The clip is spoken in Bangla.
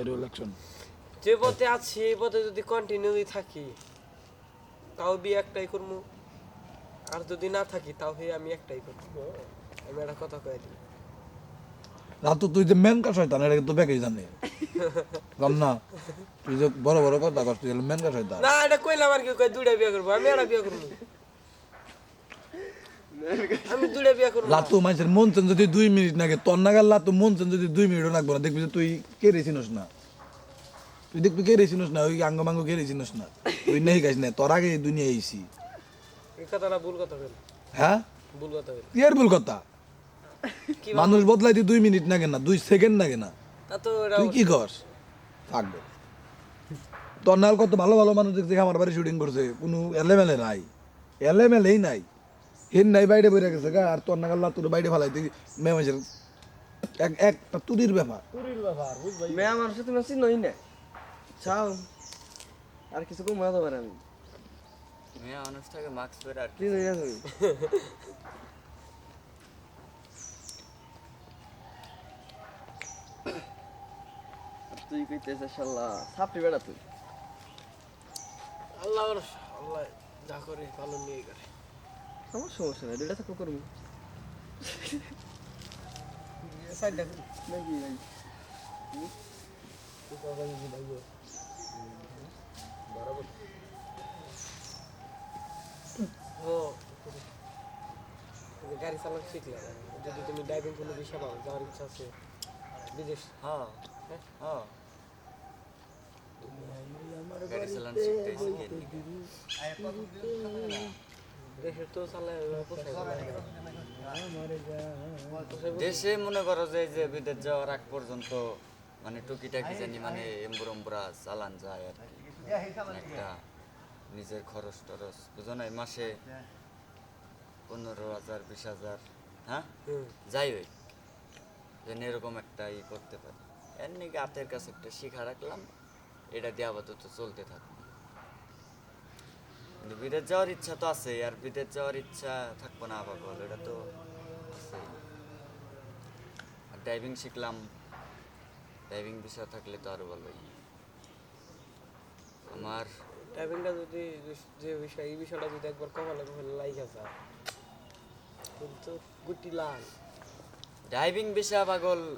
ইলেকশন যে পথে আছি এই পথে যদি কন্টিনিউই থাকি তাও বিয়ে একটাই করব আর যদি না থাকি তাও হে আমি একটাই করব আমি একটা কথা কয়ে দিই। রাতু তুই যে মেন কাজ হইতান এটা কিন্তু বেঁকে জানি। জান না? তুই যে বড় বড় কথা তুই মেন কাজ হইতান না এটা কইলাম আর কি কই দুইটা বিয়ে করব আমি একটা বিয়ে করব আমি দুইটা বিয়ে করব লাতু মানুষের মন চেন যদি দুই মিনিট নাগে তোর নাগাল লাতু মন চেন যদি দুই মিনিটও লাগবো না দেখবি যে তুই কে রেছিনস না। তুই দেখবি কে রেছিনস না ওই আঙ্গ মাঙ্গ কে রেছিনস না। তুই নেই গাইস না তোর আগে দুনিয়া আইছি এই কথাটা ভুল কথা হ্যাঁ? ভুল কথা মানুষ বদলাইতে দুই মিনিট নাগে না দুই সেকেন্ড নাগে না। তুই কি কর থাকবে তোর নাল কত ভালো ভালো মানুষ দেখছে আমার বাড়ি শুটিং করছে কোনো এলেমেলে নাই। এলেমেলেই নাই। হেন নাই বাইরে বইরে গেছে গা আর তোর নাগাল তোর বাইরে ফালাইতে মানুষের এক একটা তুরির ব্যাপার। মেয়া মানুষ তুমি চিনই না চাও আর কিছু কম হতে পারে আমি। মেয়ে মানুষটাকে মাস্ক পরে আর কি চিনই না। তুই কইতেছিস শালা সাপড়ি বেড়া তুই। আল্লাহ আল্লাহ যা করে ভালো নিয়ে করে। আমার সমস্যা নাই দুইটা থাকলে করব নাকি ভাই ও তুমি গাড়ি চালানো শিখলে যদি তুমি ড্রাইভিং কোনো বিষয় পাও যাওয়ার ইচ্ছা আছে বিদেশ হ্যাঁ হ্যাঁ? হ্যাঁ গাড়ি চালানো শিখতেছি কি দেশের তো চালায় দেশে মনে করো যে যে বিদেশ যাওয়ার আগ পর্যন্ত মানে টুকিটাকি জানি মানে এম্বুর এম্বুরা চালান যায় আর কি। মানে একটা নিজের খরচ টরচ বুঝো না মাসে পনেরো হাজার বিশ হাজার হ্যাঁ? যাই হোক যেন এরকম একটা ই করতে পারি। এর নাকি হাতের কাছে একটা শিখা রাখলাম এটা দিয়ে আপাতত চলতে থাকবে কিন্তু বিদেশ যাওয়ার ইচ্ছা তো আছে আর বিদেশ যাওয়ার ইচ্ছা থাকব না বল এটা তো আর ড্রাইভিং শিখলাম ড্রাইভিং বিষয় থাকলে তো আরও ভালোই। আমার ড্রাইভিংটা যদি যে বিষয় এই বিষয়টা যদি একবার কমালে কমালে লাইগা যায় কিন্তু গুটি লাল। ড্রাইভিং বিষয় পাগল